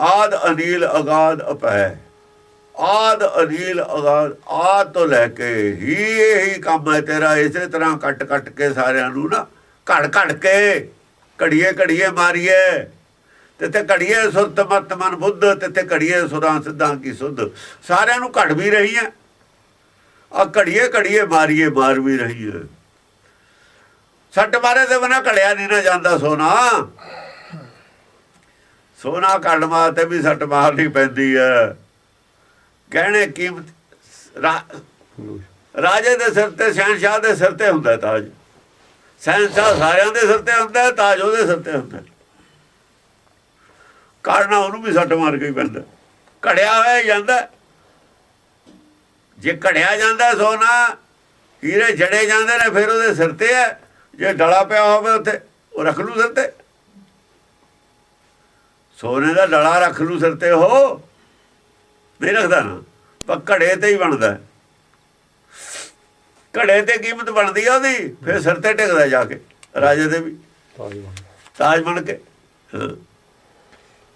ਆਦ ਅਨੀਲ ਅਗਾਧ ਅਪੈ ਆਦ ਅਨੀਲ ਅਗਾਧ ਆਦ ਤੋਂ ਲੈ ਕੇ ਹੀ ਇਹੀ ਕੰਮ ਹੈ ਤੇਰਾ, ਇਸੇ ਤਰ੍ਹਾਂ ਕੱਟ ਕੱਟ ਕੇ ਸਾਰਿਆਂ ਨੂੰ ਨਾ ਘੜ ਘੜ ਕੇ ਘੜੀਏ ਘੜੀਏ ਮਾਰੀਏ। ਤੇ ਘੜੀਏ ਸੁਰਤ ਮਤ ਮਨ ਬੁੱਧ ਤੇ ਘੜੀਏ ਸੁਰਾਂ ਸਿੱਧਾਂ ਕੀ ਸੁਧ। ਸਾਰਿਆਂ ਨੂੰ ਘੜ ਵੀ ਰਹੀ ਹੈ। ਆ ਘੜੀਏ ਘੜੀਏ ਮਾਰੀਏ, ਮਾਰ ਵੀ ਰਹੀ ਹੈ। ਸੱਟ ਮਾਰੇ ਤੇ ਬਣਾ ਘੜਿਆ ਨਹੀਂ ਨਾ ਜਾਂਦਾ ਸੋਨਾ। ਸੋਨਾ ਕੱਢ ਮਾਰ ਤੇ ਵੀ ਸੱਟ ਮਾਰਨੀ ਪੈਂਦੀ ਹੈ ਕਹਿਣੇ ਕੀਮਤ ਰਾਜੇ ਦੇ ਸਿਰ ਤੇ ਸ਼ਹਿਨशाह ਦੇ ਸਿਰ ਤੇ ਹੁੰਦਾ ਤਾਜ। ਸ਼ਹਿਨशाह ਸਾਰਿਆਂ ਦੇ ਸਿਰ ਤੇ ਹੁੰਦਾ, ਤਾਜ ਉਹਦੇ ਸਿਰ ਤੇ ਹੁੰਦਾ। ਕਾੜਨਾ ਉਹਨੂੰ ਵੀ ਸੱਟ ਮਾਰ ਕੇ ਪੈਂਦਾ। ਘੜਿਆ ਹੋਇਆ ਜਾਂਦਾ। ਜੇ ਘੜਿਆ ਜਾਂਦਾ ਸੋਨਾ, ਹੀਰੇ ਜੜੇ ਜਾਂਦੇ ਨੇ, ਫਿਰ ਉਹਦੇ ਸਿਰ ਤੇ ਹੈ। ਜੇ ਡਲਾ ਪਿਆ ਹੋਵੇ ਉੱਥੇ, ਉਹ ਰੱਖ ਲੂ ਸਿਰ ਤੇ। ਸੋਨੇ ਦਾ ਡਲਾ ਰੱਖ ਲੂ ਸਿਰ ਤੇ ਉਹ। ਨਹੀਂ ਰੱਖਦਾ ਨਾ। ਪਰ ਘੜੇ ਤੇ ਹੀ ਬਣਦਾ। ਘੜੇ ਤੇ ਕੀਮਤ ਬਣਦੀ ਆ ਉਹਦੀ। ਫਿਰ ਸਿਰ ਤੇ ਟਿਕਦਾ ਜਾ ਕੇ। ਰਾਜੇ ਦੇ ਵੀ। ਤਾਜ ਬਣ ਕੇ।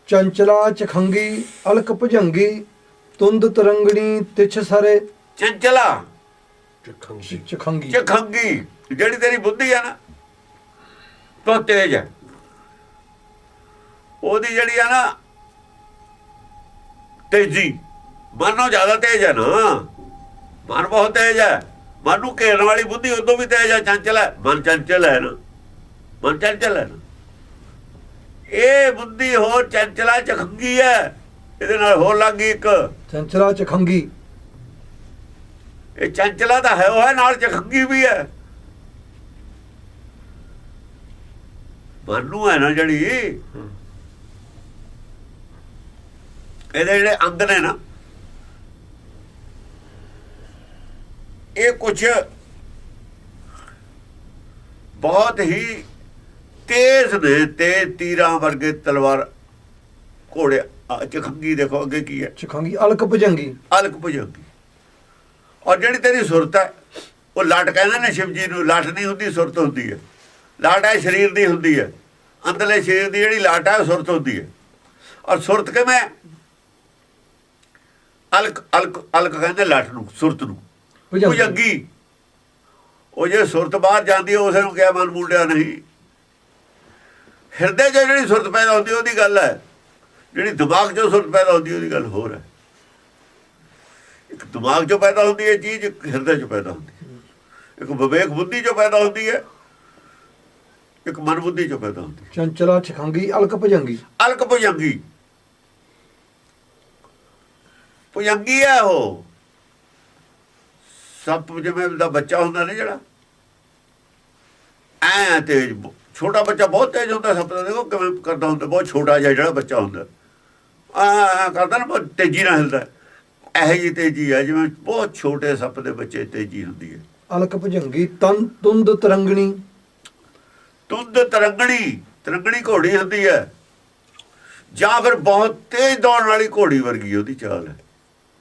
ਚੰਚਲਾ ਚਖੰਗੀ ਅਲਕ ਭੁਜੰਗੀ ਤੁੰਦ ਤਰੰਗਣੀ ਤਿਛ ਸਰੇ। ਚੰਚਲਾ। ਚਖੰਗੀ। ਚਖੰਗੀ। ਜਿਹੜੀ ਤੇਰੀ ਬੁੱਧੀ ਆ ਨਾ ਬਹੁਤ ਤੇਜ਼ ਹੈ ਉਹਦੀ ਜਿਹੜੀ ਆ ਨਾ ਤੇਜ਼ੀ। ਮਨੋਂ ਜ਼ਿਆਦਾ ਤੇਜ਼ ਹੈ ਨਾ। ਮਨ ਬਹੁਤ ਤੇਜ਼ ਹੈ ਮਨ ਨੂੰ ਘੇਰਨ ਵਾਲੀ ਬੁੱਧੀ ਉਦੋਂ ਵੀ ਤੇਜ਼ ਹੈ ਚੰਚਲ ਹੈ ਮਨ ਚੰਚਲ ਹੈ ਨਾ। ਮਨ ਚੰਚਲ ਹੈ ਨਾ। ਇਹ ਬੁੱਧੀ ਹੋਰ ਚੰਚਲਾ ਚਖੰਗੀ ਹੈ ਇਹਦੇ ਨਾਲ ਹੋਰ ਲੱਗ ਗਈ ਇੱਕ। ਚੰਚਲਾ ਚਖੰਗੀ ਇਹ ਚੰਚਲਾ ਤਾਂ ਹੈ ਉਹ ਹੈ ਨਾਲ ਚਖੰਗੀ ਵੀ ਹੈ ਮਨ ਨੂੰ ਹੈ ਨਾ ਜਿਹੜੀ। ਇਹਦੇ ਜਿਹੜੇ ਅੰਗ ਨੇ ਨਾ ਇਹ ਕੁਝ ਬਹੁਤ ਹੀ ਤੇਜ਼ ਨੇ ਤੇ ਤੀਰਾਂ ਵਰਗੇ ਤਲਵਾਰ ਘੋੜੇ ਚਖੰਗੀ ਦੇਖੋ ਅੱਗੇ ਕੀ ਹੈ। ਚਖੰਗੀ ਅਲਕ ਭੁਜੰਗੀ। ਅਲਕ ਭੁਜੰਗੀ। ਔਰ ਜਿਹੜੀ ਤੇਰੀ ਸੁਰਤ ਹੈ ਉਹ ਲਟ ਕਹਿੰਦੇ ਨੇ ਸ਼ਿਵ ਜੀ ਨੂੰ ਲਟ ਨਹੀਂ ਹੁੰਦੀ ਸੁਰਤ ਹੁੰਦੀ ਹੈ। ਲਟ ਹੈ ਸਰੀਰ ਦੀ ਹੁੰਦੀ ਹੈ। ਅੰਦਰਲੇ ਸਰੀਰ ਦੀ ਜਿਹੜੀ ਲਟ ਹੈ ਉਹ ਸੁਰਤ ਹੁੰਦੀ ਹੈ। ਔਰ ਸੁਰਤ ਕਿਵੇਂ? ਅਲਕ ਅਲਕ ਅਲਕ ਕਹਿੰਦੇ ਲਟ ਨੂੰ ਸੁਰਤ ਨੂੰ। ਭੁਜੰਗੀ। ਉਹ ਜੇ ਸੁਰਤ ਬਾਹਰ ਜਾਂਦੀ ਹੈ ਉਸ ਨੂੰ ਕਿਹਾ ਮਨ ਮੁੰਡਿਆ ਨਹੀਂ। ਹਿਰਦੇ 'ਚ ਜਿਹੜੀ ਸੁਰਤ ਪੈਦਾ ਹੁੰਦੀ ਉਹਦੀ ਗੱਲ ਹੈ। ਜਿਹੜੀ ਦਿਮਾਗ 'ਚੋਂ ਸੁਰਤ ਪੈਦਾ ਹੁੰਦੀ ਉਹਦੀ ਗੱਲ ਹੋਰ ਹੈ। ਇੱਕ ਦਿਮਾਗ 'ਚੋਂ ਪੈਦਾ ਹੁੰਦੀ ਹੈ ਚੀਜ਼ ਇੱਕ ਹਿਰਦੇ 'ਚੋਂ ਪੈਦਾ ਹੁੰਦੀ ਹੈ। ਇੱਕ ਵਿਵੇਕ ਬੁੱਧੀ 'ਚੋਂ ਪੈਦਾ ਹੁੰਦੀ ਹੈ ਇੱਕ ਮਨ ਬੁੱਧੀ 'ਚੋਂ ਪੈਦਾ ਹੁੰਦੀ ਹੈ। ਚੰਚਲਾ ਚਖੰਗੀ ਅਲਕ ਭੁਜੰਗੀ। ਅਲਕ ਭੁਜੰਗੀ। ਭੁਜੰਗੀ ਹੈ ਉਹ। ਸੱਪ ਜਿਵੇਂ ਦਾ ਬੱਚਾ ਹੁੰਦਾ ਨਾ ਜਿਹੜਾ। ਐ ਤੇਜ ਛੋਟਾ ਬੱਚਾ ਬਹੁਤ ਤੇਜ਼ ਹੁੰਦਾ ਸੱਪ ਦਾ। ਦੇਖੋ ਕਿਵੇਂ ਕਰਦਾ ਹੁੰਦਾ ਬਹੁਤ ਛੋਟਾ ਜਿਹਾ ਜਿਹੜਾ ਬੱਚਾ ਹੁੰਦਾ। ਆ ਕਰਦਾ ਨਾ ਬਹੁਤ ਤੇਜ਼ੀ ਨਾਲ ਹਿਲਦਾ। ਇਹੋ ਜੀ ਤੇਜ਼ੀ ਹੈ ਜਿਵੇਂ ਬਹੁਤ ਛੋਟੇ ਸੱਪ ਦੇ ਬੱਚੇ ਤੇਜ਼ੀ ਹੁੰਦੀ ਹੈ। ਅਲਕ ਭੁਜੰਗੀ ਤਨ ਤੁੰਦ ਤਰੰਗਣੀ। ਤੁੰਦ ਤਰੰਗਣੀ ਤਰੰਗਣੀ ਘੋੜੀ ਹੁੰਦੀ ਹੈ। ਜਾਂ ਫਿਰ ਬਹੁਤ ਤੇਜ਼ ਦੌੜਨ ਵਾਲੀ ਘੋੜੀ ਵਰਗੀ ਉਹਦੀ ਚਾਲ ਹੈ।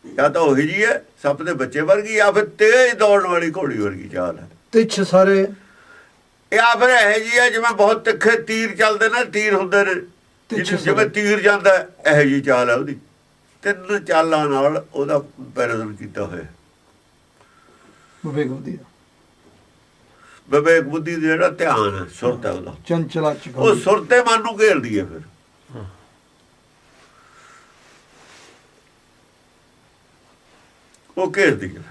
ਜਾਂ ਤਾਂ ਉਹੀ ਜੀ ਹੈ ਸੱਪ ਦੇ ਬੱਚੇ ਵਰਗੀ ਜਾਂ ਫਿਰ ਤੇਜ਼ ਦੌੜਨ ਵਾਲੀ ਘੋੜੀ ਵਰਗੀ ਚਾਲ ਹੈ। ਤਿਛ ਸਰੇ। ਜਾਂ ਫਿਰ ਇਹ ਜੀ ਹੈ ਜਿਵੇਂ ਬਹੁਤ ਤਿੱਖੇ ਤੀਰ ਚੱਲਦੇ ਨੇ ਤੀਰ ਹੁੰਦੇ ਨੇ। ਜਿਵੇਂ ਤੀਰ ਜਾਂਦਾ ਹੈ, ਇਹੋ ਜੀ ਚਾਲ ਹੈ ਉਹਦੀ। ਤਿੰਨ ਚਾਲਾਂ ਨਾਲ ਉਹਦਾ ਪੈਰਦਨ ਕੀਤਾ ਹੋਇਆ। ਵਿਵੇਕ ਬੁੱਧੀ ਦਾ। ਵਿਵੇਕ ਬੁੱਧੀ ਦਾ ਜਿਹੜਾ ਧਿਆਨ ਹੈ ਸੁਰਤ ਹੈ ਉਹਦਾ। ਚੰਚਲਾ ਉਹ ਚਖੰਗੀ ਸੁਰ ਤੇ ਮਨ ਨੂੰ ਘੇਰਦੀ ਹੈ ਫਿਰ। ਉਹ ਘੇਰਦੀ ਹੈ।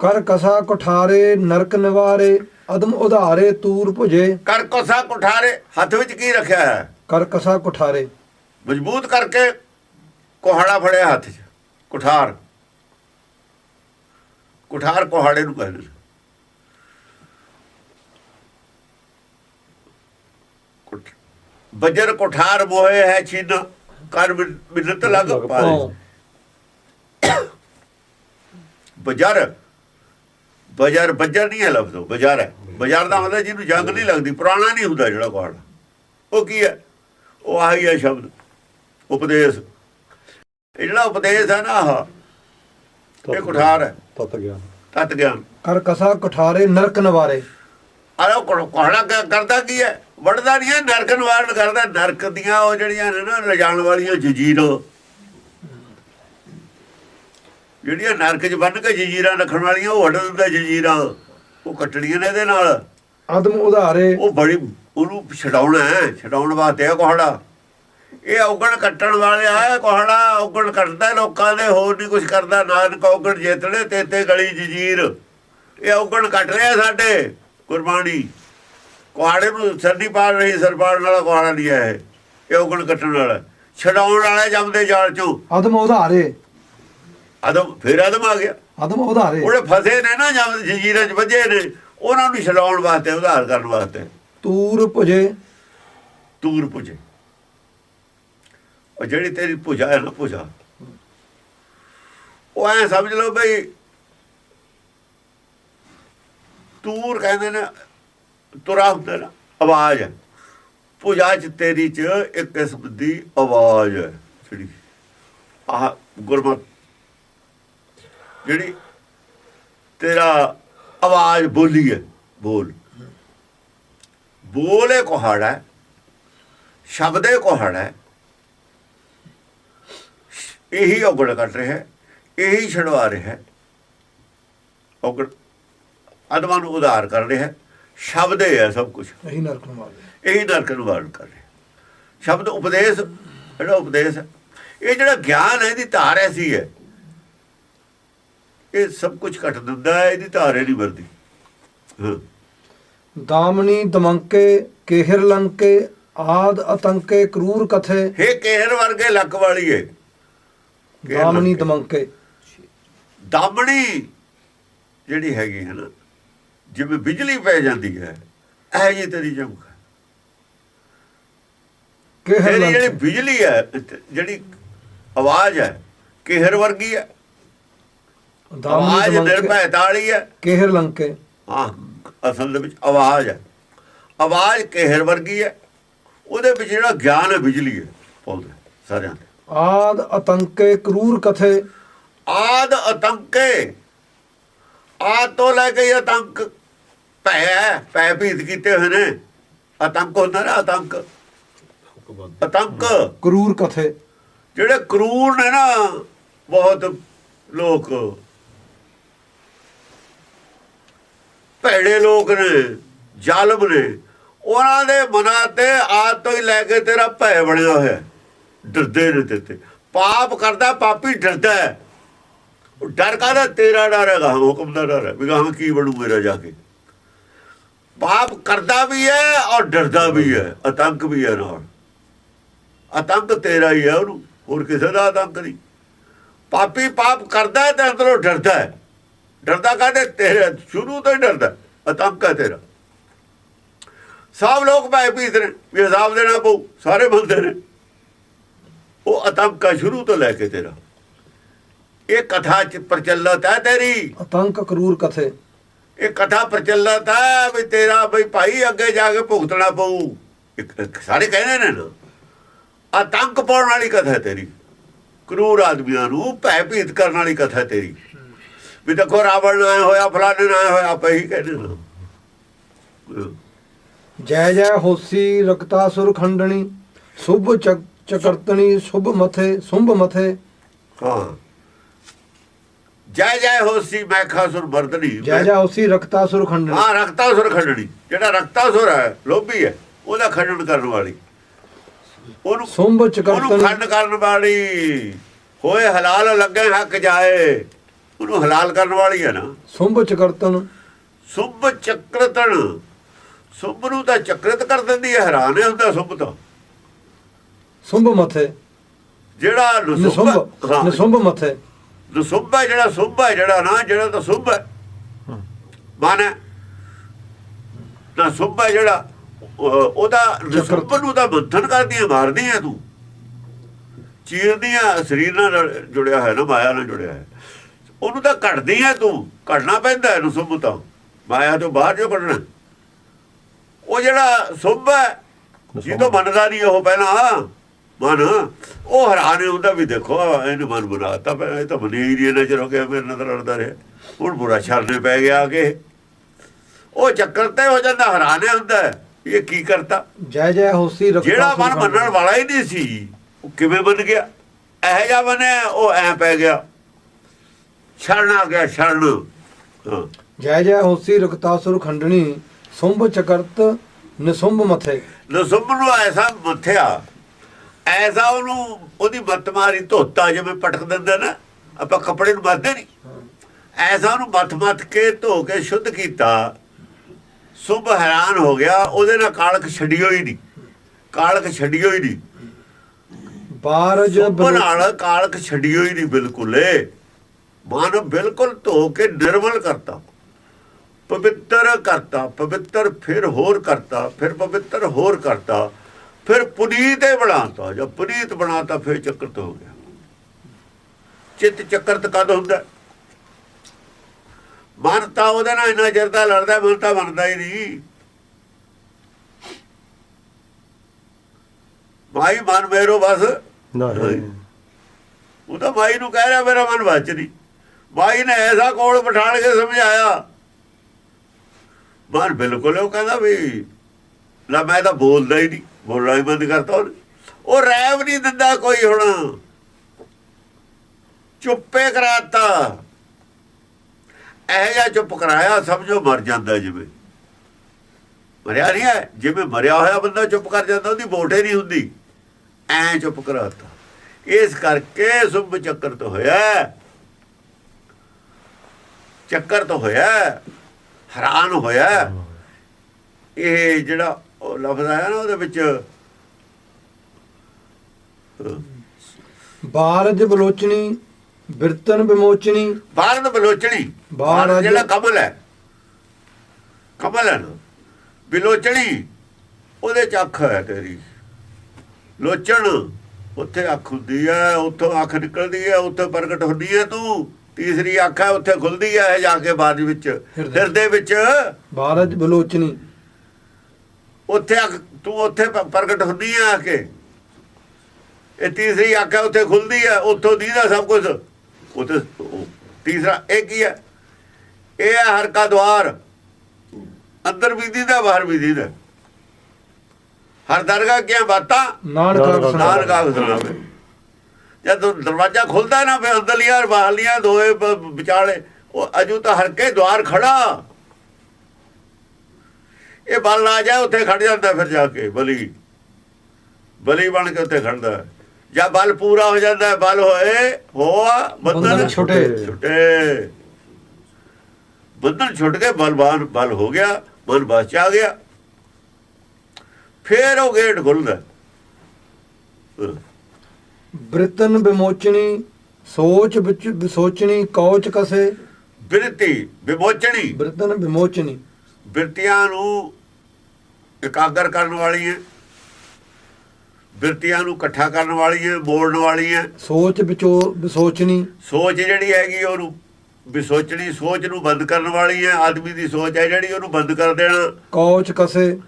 ਕਰ ਕਸਾ ਕੁਠਾਰੇ ਨਰਕ ਨਿਵਾਰੇ ਅਦਮ ਉਧਾਰੇ ਤੂਰ ਭੁਜੇ। ਕਰ ਕੋਸਾ ਕੁਠਾਰੇ ਹੱਥ ਵਿੱਚ ਕੀ ਰੱਖਿਆ ਹੈ? ਕਰ ਕਸਾ ਕੁਠਾਰੇ। ਮਜ਼ਬੂਤ ਕਰਕੇ ਕੋਹੜਾ ਫੜਿਆ ਹੱਥ 'ਚ ਕੁਠਾਰ। ਕੁਠਾਰ ਕੋਹਾੜੇ ਨੂੰ ਕਹਿੰਦੇ ਬਜਰ ਕੁਠਾਰ ਮੋਏ ਹੈ ਛਿਨ ਕਰ ਮਿ- ਮਿੰਨਤ ਲਗ ਪਾਰੇ ਪਾਉ ਬਜਰ। ਬਜਰ ਬਜਰ ਨਹੀਂ ਹੈ ਲਫ਼ਜ਼ ਉਹ ਬਜਰ ਹੈ। ਬਜਰ ਦਾ ਮਤਲਬ ਜਿਹਨੂੰ ਜੰਗ ਨਹੀਂ ਲੱਗਦੀ ਪੁਰਾਣਾ ਨਹੀਂ ਹੁੰਦਾ ਜਿਹੜਾ ਕੋਹੜਾ ਉਹ ਕੀ ਹੈ? ਉਹ ਆਹੀ ਹੈ ਸ਼ਬਦ ਉਪਦੇਸ਼। ਇਹ ਜਿਹੜਾ ਉਪਦੇਸ਼ ਹੈ ਨਾ ਆਹ ਇਹ ਕੁਠਾਰ ਹੈ। ਤਤ ਗਿਆਨ। ਤਤ ਗਿਆਨ। ਕਰ ਕਸਾ ਕੁਠਾਰੇ ਨਰਕ ਨਿਵਾਰੇ। ਅਰੇ ਕੋਹੜਾ ਕਰਦਾ ਕੀ ਹੈ? ਵੜਦਾ ਨਹੀਂ ਹੈ ਨਰਕ ਨਿਵਾਰਨ ਕਰਦਾ। ਨਰਕ ਦੀਆਂ ਉਹ ਜਿਹੜੀਆਂ ਨੇ ਨਾ ਲਿਜਾਣ ਵਾਲੀਆਂ ਜਜੀਰਾਂ। ਜਿਹੜੀਆਂ ਨਰਕ 'ਚ ਬੰਨ ਕੇ ਜਜੀਰਾਂ ਰੱਖਣ ਵਾਲੀਆਂ ਉਹ ਵੱਢ ਦਿੰਦਾ ਜਜੀਰਾਂ। ਉਹ ਕੱਟਣੀਆਂ ਨੇ ਇਹਦੇ ਨਾਲ। ਅਦਮ ਉਧਾਰੇ। ਉਹ ਬੜੀ ਉਹਨੂੰ ਛਡਾਉਣਾ ਹੈ ਛਡਾਉਣ ਵਾਸਤੇ ਆ ਕੋਹੜਾ। ਇਹ ਔਗਣ ਕੱਟਣ ਵਾਲੇ ਆ ਕੋਹੜਾ ਔਗਣ ਕੱਟਦਾ ਲੋਕਾਂ ਦੇ ਹੋਰ ਨਹੀਂ ਕੁਝ ਕਰਦਾ। ਨਾਨਕ ਔਗਣ ਜੇਤੜੇ ਤੇ ਤੇ ਗਲੀ ਜਜੀਰ। ਇਹ ਔਗਣ ਕੱਟ ਰਿਹਾ ਸਾਡੇ ਕੁਰਬਾਨੀ ਕੋਹਾੜੇ ਨੂੰ ਸਿਰ ਨਹੀਂ ਪਾੜ ਰਹੀ ਸਿਰ ਪਾੜਨ ਵਾਲਾ ਕੋਹਾੜਾ ਨਹੀਂ ਹੈ ਇਹ। ਔਗਣ ਕੱਟਣ ਵਾਲਾ ਛਡਾਉਣ ਵਾਲੇ ਜੰਮਦੇ ਜਾਲ ਚੋਂ। ਅਦਮ ਉਧਾਰੇ। ਅਦਮ ਫਿਰ ਅਦਮ ਆ ਗਿਆ। ਅਦਮ ਉਧਾਰੇ। ਉਹਦੇ ਫਸੇ ਨੇ ਨਾ ਜੰਮ ਜਜੀਰਾਂ 'ਚ ਵੱਜੇ ਨੇ। ਉਹਨਾਂ ਨੂੰ ਛਡਾਉਣ ਵਾਸਤੇ ਉਧਾਰ ਕਰਨ ਵਾਸਤੇ। ਤੂਰ ਭੁਜੇ ਤੂਰ ਪੁਜੇ। ਉਹ ਜਿਹੜੀ ਤੇਰੀ ਪੁਜਾ ਹੈ ਨਾ ਪੁਜਾ ਉਹ ਐ ਸਮਝ ਲਓ ਬਈ ਤੂਰ ਕਹਿੰਦੇ ਨੇ ਤੁਰਾ ਹੁੰਦਾ ਨਾ ਆਵਾਜ਼ ਪੁਜਾ ਚ ਤੇਰੀ ਚ ਇੱਕ ਕਿਸਮ ਦੀ ਆਵਾਜ਼ ਹੈ ਜਿਹੜੀ ਆਹ ਗੁਰਮਤ ਜਿਹੜੀ ਤੇਰਾ ਆਵਾਜ਼ ਬੋਲੀ ਹੈ ਬੋਲ। ਬੋਲੇ ਕੋਹਾੜਾ ਸ਼ਬਦੇ ਕੋਹੜ ਇਹੀ ਔਗਣ ਕੱਟ ਰਿਹਾ ਹੈ ਇਹੀ ਛਡਵਾ ਰਿਹਾ ਹੈ। ਔਗਣ ਅਦਮਾਂ ਨੂੰ ਉਧਾਰ ਕਰ ਰਿਹਾ ਹੈ ਸ਼ਬਦੇ ਹੈ ਸਭ ਕੁਝ ਇਹੀ ਨਰਕ ਨੂੰ ਮਾਰਦੇ ਇਹੀ ਨਰਕ ਨੂੰ ਵਾਰਨ ਕਰ ਰਿਹਾ ਸ਼ਬਦ ਉਪਦੇਸ਼ ਜਿਹੜਾ ਉਪਦੇਸ਼ ਇਹ ਜਿਹੜਾ ਗਿਆਨ ਹੈ ਇਹਦੀ ਧਾਰ ਐਸੀ ਹੈ। ਇਹ ਸਭ ਕੁਝ ਕੱਟ ਦਿੰਦਾ ਹੈ ਇਹਦੀ ਧਾਰ ਨਹੀਂ ਵਰਦੀ ਦਾਮਨੀ ਦਮੰਕੇ ਕੇਹਰ ਲੰਕੇ ਆਦ ਅਤੰਕੇ ਕਰੂਰ ਕਥੇ। ਹੇ ਕਹਿਰ ਵਰਗੇ ਲੱਕ ਵਾਲੀ ਕਹਿਰ ਦਾਮਨੀ। ਦਮੰਕੇ। ਦਾਮਣੀ ਜਿਹੜੀ ਹੈਗੀ ਹੈ ਨਾ ਜਿਵੇਂ ਬਿਜਲੀ ਪੈ ਜਾਂਦੀ ਹੈ ਇਹ ਜੀ ਤੇਰੀ ਚਮਕ ਤੇਰੀ ਜਿਹੜੀ ਬਿਜਲੀ ਹੈ ਜਿਹੜੀ ਆਵਾਜ਼ ਹੈ ਕਿਹਰ ਵਰਗੀ ਹੈ। ਆਵਾਜ਼ ਨਿਰਭੈਤਾ ਵਾਲੀ ਹੈ ਕੇਹਰ ਲੰਕੇ? ਹਾਂ ਅਸਲ ਦੇ ਵਿੱਚ ਆਵਾਜ਼ ਹੈ ਆਵਾਜ਼ ਕਿਹਰ ਵਰਗੀ ਹੈ ਉਹਦੇ ਵਿੱਚ ਜਿਹੜਾ ਗਿਆਨ ਹੈ ਬਿਜਲੀ ਹੈ ਬੋਲਦੇ ਸਾਰਿਆਂ ਦੇ ਆਦ ਅਤੰਕੇ ਕਰੂਰ ਕਥੇ। ਆਦ ਅਤੰਕੇ। ਆਦ ਤੋਂ ਲੈ ਕੇ ਅਤੰਕ। ਭੈ ਭੈ ਭੀਤ ਕੀਤੇ ਹੋਏ ਨੇ। ਅਤੰਕ ਹੁੰਦਾ ਨਾ ਅਤੰਕ। ਅਤੰਕ। ਕਰੂਰ ਕਥੇ। ਜਿਹੜੇ ਕਰੂਰ ਨੇ ਨਾ ਬਹੁਤ ਲੋਕ ਭੈੜੇ ਲੋਕ ਨੇ, ਜ਼ਾਲਮ ਨੇ, ਉਹਨਾਂ ਦੇ ਮਨਾਂ ਤੇ ਆਦ ਤੋਂ ਹੀ ਲੈ ਕੇ ਤੇਰਾ ਭੈ ਬਣਿਆ ਹੋਇਆ। ਡਰਦੇ ਨੇ ਤੇ। ਪਾਪ ਕਰਦਾ, ਪਾਪੀ ਡਰਦਾ ਹੈ। ਡਰ ਕਾਹਦਾ? ਤੇਰਾ ਡਰ ਹੈਗਾ, ਹੁਕਮ ਦਾ ਡਰ ਹੈ। ਵੀ ਗਾਹਾਂ ਕੀ ਬਣੂ ਮੇਰਾ ਜਾ ਕੇ? ਪਾਪ ਕਰਦਾ ਵੀ ਹੈ ਔਰ ਡਰਦਾ ਵੀ ਹੈ। ਆਤੰਕ ਵੀ ਹੈ ਨਾਲ। ਆਤੰਕ ਤੇਰਾ ਹੀ ਹੈ ਉਹਨੂੰ। ਹੋਰ ਕਿਸੇ ਦਾ ਆਤੰਕ ਨਹੀਂ। ਪਾਪੀ ਪਾਪ ਕਰਦਾ ਤੇ ਅੰਦਰੋਂ ਡਰਦਾ ਹੈ। ਡਰਦਾ ਕਾਹਦੇ? ਤੇਰੇ ਸ਼ੁਰੂ ਤੋਂ ਹੀ ਡਰਦਾ। ਹੈ। ਆਤੰਕ ਹੈ ਤੇਰਾ। ਸਭ ਲੋਕ ਭੈ ਭੀਤ ਨੇ ਵੀ ਹਿਸਾਬ ਦੇਣਾ ਪਊ ਸਾਰੇ ਬੰਦੇ ਨੇ। ਉਹ ਆਤੰਕ ਹੈ ਸ਼ੁਰੂ ਤੋਂ ਲੈ ਕੇ ਤੇਰਾ। ਇਹ ਕਥਾ ਚ ਪ੍ਰਚਲਿਤ ਹੈ ਤੇਰੀ। ਅਤੰਕ ਕਰੂਰ ਕਥੇ। ਇਹ ਕਥਾ ਪ੍ਰਚਲਿਤ ਹੈ ਵੀ ਤੇਰਾ ਬਈ ਭਾਈ ਅੱਗੇ ਜਾ ਕੇ ਭੁਗਤਣਾ ਪਊ। ਸਾਰੇ ਕਹਿੰਦੇ ਨੇ ਨਾ। ਆਤੰਕ ਪਾਉਣ ਵਾਲੀ ਕਥਾ ਤੇਰੀ। ਕਰੂਰ ਆਦਮੀਆਂ ਨੂੰ ਭੈ ਭੀਤ ਕਰਨ ਵਾਲੀ ਕਥਾ ਤੇਰੀ। ਵੀ ਦੇਖੋ ਰਾਵਣ ਨਾ ਹੋਇਆ ਫਲਾਣੇ ਨਾ ਹੋਇਆ ਆਪੇ ਹੀ ਕਹਿੰਦੇ ਜੈ ਜੈ ਹੋਸੀ ਰਕਤਾਸੁਰ ਖੰਡਣੀ ਸੁਭ ਚਕ- ਚਕਰਤਣੀ ਸੁਭ ਮਥੇ ਸੁੰਭ ਮਥੇ। ਹਾਂ। ਜੈ ਜੈ ਹੋਸੀ ਮੈਂ ਖਾਸੁਰ ਮਰਦਨੀ ਜੈ ਜੈ ਹੋਸੀ ਰਕਤਾਸੁਰ ਖੰਡਣੀ। ਹਾਂ ਰਕਤਾਸੁਰ ਖੰਡਣੀ। ਜਿਹੜਾ ਰਕਤਾਸੁਰ ਹੈ ਲੋਭੀ ਹੈ ਉਹਦਾ ਖੰਡਨ ਕਰਨ ਵਾਲੀ। ਉਹਨੂੰ ਸੁੰਭ ਉਹਨੂੰ ਚਕਰਤਣੀ ਖੰਡ ਕਰਨ ਵਾਲੀ। ਹੋਏ ਹਲਾਲ ਲੱਗੇ ਹੱਕ ਜਾਏ। ਉਹਨੂੰ ਹਲਾਲ ਕਰਨ ਵਾਲੀ ਹੈ ਨਾ। ਸੁੰਭ ਚਕਰਤਨ। ਸੁਭ ਚੱਕਰਤਨ। ਸੁਭ ਨੂੰ ਤਾਂ ਚੱਕਰਿਤ ਕਰ ਦਿੰਦੀ ਹੈ ਹੈਰਾਨ ਹੈ ਹੁੰਦਾ ਸੁਭ ਤਾਂ। ਸੁੰਭ ਮਥੇ। ਜਿਹੜਾ ਨਸੁਭ ਨਿਸੁੰਭ ਮਥੇ। ਨਸੁਭ ਹੈ ਜਿਹੜਾ ਸੁਭ ਹੈ ਜਿਹੜਾ ਨਾ ਜਿਹੜਾ ਤਾਂ ਸੁਭ ਹੈ। ਮਨ। ਹੈ ਨਾ ਸੁਭ ਹੈ ਜਿਹੜਾ ਉਹ- ਉਹਦਾ ਨਸੁਭ ਨੂੰ ਤਾਂ ਬੰਧਨ ਕਰਦੀਆਂ ਮਾਰਦੀਆਂ ਤੂੰ। ਚੀਰਦੀਆਂ ਸਰੀਰ ਨਾਲ ਜੁੜਿਆ ਹੈ ਨਾ ਮਾਇਆ ਨਾਲ ਜੁੜਿਆ ਹੈ ਉਹਨੂੰ ਤਾਂ ਘੜਦੀ ਹੈ ਤੂੰ ਘੜਨਾ ਪੈਂਦਾ ਹੈ ਨਸੁਭ ਤਾਂ। ਮਾਇਆ ਤੋਂ ਬਾਹਰ ਜੋ ਕੱਢਣਾ। ਉਹ ਜਿਹੜਾ ਸੁਭ ਹੈ ਜਿਹਦੋਂ ਮੰਨਦਾ ਨਹੀਂ ਉਹ ਪਹਿਲਾਂ ਮਨ ਉਹ ਹੈਰਾਨ ਹੁੰਦਾ ਵੀ ਦੇਖੋ ਇਹਨੇ ਮਨ ਬਣਾਤਾ ਪਿਆ ਇਹ ਤਾਂ ਬਣੀ ਹੀ ਨਹੀਂ ਇਹਨਾਂ ਚਿਰ ਹੋ ਗਿਆ ਮੇਰੇ ਨਾਲ ਤਾਂ ਲੜਦਾ ਰਿਹਾ। ਹੁਣ ਬੁਰਾ ਛਰਨੇ ਪੈ ਗਿਆ ਕਿ। ਉਹ ਚੱਕਰ ਤੇ ਹੋ ਜਾਂਦਾ ਹੈਰਾਨ ਹੁੰਦਾ। ਇਹ ਕੀ ਕਰਤਾ। ਜੈ ਜੈ ਹੋਸੀ ਰਕਤਾ ਜਿਹੜਾ ਮਨ। ਮੰਨਣ ਵਾਲਾ ਹੀ ਨਹੀਂ ਸੀ ਉਹ ਕਿਵੇਂ ਬਣ ਗਿਆ? ਇਹ ਜਿਹਾ ਬਣਿਆ ਉਹ ਐ ਪੈ ਗਿਆ। ਛੜਨ ਆ ਗਿਆ ਛੜਨ ਜੈ ਜੈ ਹੋਸੀ ਰਕਤਾਸੁਰ ਖੰਡਣੀ ਸੁੰਭ ਚਕਰਤ ਨਿਸੁੰਭ ਮਥੇ। ਨਸੁੰਭ ਨੂੰ ਐਸਾ ਮੱਥਿਆ ਐਸਾ ਉਹਨੂੰ ਉਹਦੀ ਮੱਤ ਮਾਰੀ ਧੋਤਾ ਜਿਵੇਂ ਪਟਕ ਦਿੰਦੇ ਨਾ ਆਪਾਂ ਕੱਪੜੇ ਨੂੰ ਮੱਧਦੇ ਨਹੀਂ ਐਸਾ ਉਹਨੂੰ ਮੱਥ ਮੱਥ ਕੇ ਧੋ ਕੇ ਸ਼ੁੱਧ ਕੀਤਾ। ਸੁਭ ਹੈਰਾਨ ਹੋ ਗਿਆ ਉਹਦੇ ਨਾਲ ਕਾਲਕ ਛੱਡਿਓ ਹੀ ਨਹੀਂ ਕਾਲਕ ਛੱਡਿਓ ਹੀ ਨਹੀਂ ਬਾਰਜ ਨਾਲ ਕਾਲਕ ਛੱਡਿਓ ਹੀ ਨਹੀਂ ਬਿਲਕੁਲ ਏ। ਮਨ ਬਿਲਕੁਲ ਧੋ ਕੇ ਨਿਰਮਲ ਕਰਤਾ। ਪਵਿੱਤਰ ਕਰਤਾ ਪਵਿੱਤਰ ਫਿਰ ਹੋਰ ਕਰਤਾ ਫਿਰ ਪਵਿੱਤਰ ਹੋਰ ਕਰਤਾ ਫਿਰ ਪੁਨੀਤ ਹੀ ਬਣਾਤਾ ਜਦ ਪੁਨੀਤ ਬਣਾਤਾ ਫਿਰ ਚੱਕਰਤ ਹੋ ਗਿਆ। ਚਿੱਤ ਚੱਕਰਤ ਕਦ ਹੁੰਦਾ? ਮਨ ਤਾਂ ਉਹਦੇ ਨਾਲ ਇੰਨਾ ਚਿਰ ਦਾ ਲੜਦਾ ਮਨ ਤਾਂ ਬਣਦਾ ਹੀ ਨਹੀਂ। ਭਾਈ ਮਨ ਮੇਰੋ ਬਸ। ਉਹ ਤਾਂ ਮਾਈ ਨੂੰ ਕਹਿ ਰਿਹਾ ਮੇਰਾ ਮਨ ਬਚ ਨਹੀਂ। ਮਾਈ ਨੇ ਐਸਾ ਕੋਲ ਬਿਠਾਣ ਕੇ ਸਮਝਾਇਆ। ਮਨ ਬਿਲਕੁਲ ਉਹ ਕਹਿੰਦਾ ਵੀ ਲੈ ਮੈਂ ਤਾਂ ਬੋਲਦਾ ਹੀ ਨਹੀਂ, ਬੋਲਣਾ ਹੀ ਬੰਦ ਕਰਤਾ ਉਹਨੇ। ਉਹ ਰੈਵ ਨਹੀਂ ਦਿੰਦਾ ਕੋਈ ਹੁਣ। ਚੁੱਪੇ ਕਰਾਤਾ। ਇਹ ਜਾਂ ਚੁੱਪ ਕਰਾਇਆ, ਸਮਝੋ ਮਰ ਜਾਂਦਾ ਜਿਵੇਂ। ਮਰਿਆ ਨਹੀਂ ਹੈ, ਜਿਵੇਂ ਮਰਿਆ ਹੋਇਆ ਬੰਦਾ ਚੁੱਪ ਕਰ ਜਾਂਦਾ, ਉਹਦੀ ਵੋਟੇ ਨਹੀਂ ਹੁੰਦੀ। ਐ ਚੁੱਪ ਕਰਾਤਾ। ਇਸ ਕਰਕੇ ਸੁਭ ਚੱਕਰ ਤੋਂ ਹੋਇਆ। ਚੱਕਰ ਤੋਂ ਹੋਇਆ ਹੈਰਾਨ ਹੋਇਆ ਇਹ ਜਿਹੜਾ ਲਫ਼ਜ਼ ਆਇਆ ਨਾ ਉਹਦੇ ਵਿੱਚ ਬਾਰਜ ਬਲੋਚਣੀ ਬਿਰਤਨ ਵਿਮੋਚਣੀ ਬਾਰਦ ਬਲੋਚਣੀ। ਬਾਰਦ ਜਿਹੜਾ ਕਮਲ ਹੈ। ਕਮਲ ਹੈ ਬਿਲੋਚਣੀ ਉਹਦੇ ਚ ਅੱਖ ਹੈ ਤੇਰੀ। ਲੋਚਣ ਉੱਥੇ ਅੱਖ ਹੁੰਦੀ ਹੈ ਉੱਥੋਂ ਅੱਖ ਨਿਕਲਦੀ ਹੈ ਉੱਥੇ ਪ੍ਰਗਟ ਹੁੰਦੀ ਹੈ ਤੂੰ। ਤੀਸਰੀ ਅੱਖ ਹੈ ਉੱਥੇ ਖੁੱਲਦੀ ਹੈ ਜਾ ਕੇ ਬਾਅਦ ਵਿੱਚ। ਹਿਰਦੇ। ਵਿੱਚ ਬਾਰਜ ਬਲੋਚਣੀ ਉੱਥੇ ਤੂੰ ਉੱਥੇ ਪ੍ਰਗਟ ਹੁੰਦੀ ਆ ਕੇ। ਇਹ ਤੀਸਰੀ ਅੱਖ ਹੈ ਉੱਥੇ ਖੁੱਲਦੀ ਹੈ ਉੱਥੋਂ ਦੀਦਾ ਸਭ ਕੁਝ ਉੱਥੇ ਤੀਸਰਾ ਇਹ ਕੀ ਹੈ? ਇਹ ਹੈ ਹਰ ਕਾ ਦਵਾਰ। ਅੰਦਰ ਵੀ ਦੀਦਾ ਬਾਹਰ ਵੀ ਦੀਦਾ। ਹਰ ਦਰਗਾਹ ਕੀ ਬਾਤਾਂ? ਨਾਨਕ ਨਾਨਕ ਆਖ ਸੁਣਾਵੇ ਜਦੋਂ ਦਰਵਾਜ਼ਾ ਖੁੱਲਦਾ ਨਾ ਫਿਰ ਅੰਦਰਲੀਆਂ ਬਾਹਰਲੀਆਂ ਦੋਏ ਵਿਚਾਲੇ ਉਹ ਅਜੂ ਤਾਂ ਹਰ ਕੇ ਦਵਾਰ ਖੜਾ ਇਹ ਬਲ ਆ ਜਾ ਉੱਥੇ ਖੜ ਜਾਂਦਾ ਫਿਰ ਜਾ ਕੇ ਬਲੀ ਬਲੀ ਬਣ ਕੇ ਉੱਥੇ ਖੜਦਾ। ਜਾਂ ਬਲ ਪੂਰਾ ਹੋ ਜਾਂਦਾ ਬਲ ਹੋਏ ਹੋਆ ਬੰਧਨ ਛੁਟੇ। ਛੁਟੇ ਬੰਧਨ ਛੁੱਟ ਕੇ ਬਲਵਾਨ ਬਲ ਹੋ ਗਿਆ ਮਨ ਬਚ ਆ ਗਿਆ ਫੇਰ ਉਹ ਗੇਟ ਖੁੱਲਦਾ। ਬਿਰਤਨ ਵਿਮੋਚਣੀ ਸੋਚ ਵਿੱਚ ਵਿਸੋਚਣੀ ਕੌਚ ਕਸੇ। ਬਿਰਤੀ ਵਿਮੋਚਣੀ ਬਿਰਤਨ ਵਿਮੋਚਣੀ ਬਿਰਤੀਆਂ ਨੂੰ ਇਕਾਗਰ ਕਰਨ ਵਾਲੀ ਹੈ ਬਿਰਤੀਆਂ ਨੂੰ ਇਕੱਠਾ ਕਰਨ ਵਾਲੀ ਹੈ ਮੋੜਨ ਵਾਲੀ ਹੈ ਸੋਚ ਵਿਚੋ ਵਿਸੋਚਣੀ ਸੋਚ ਜਿਹੜੀ ਹੈਗੀ ਉਹਨੂੰ ਵਿਸੋਚਣੀ ਸੋਚ ਨੂੰ ਬੰਦ ਕਰਨ ਵਾਲੀ ਹੈ ਆਦਮੀ ਦੀ ਸੋਚ ਹੈ ਜਿਹੜੀ ਉਹਨੂੰ ਬੰਦ ਕਰ ਦੇਣਾ। ਕੌਚ ਕਸੇ।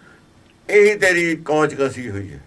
ਇਹੀ ਤੇਰੀ ਕੌਚ ਕਸੀ ਹੋਈ ਹੈ।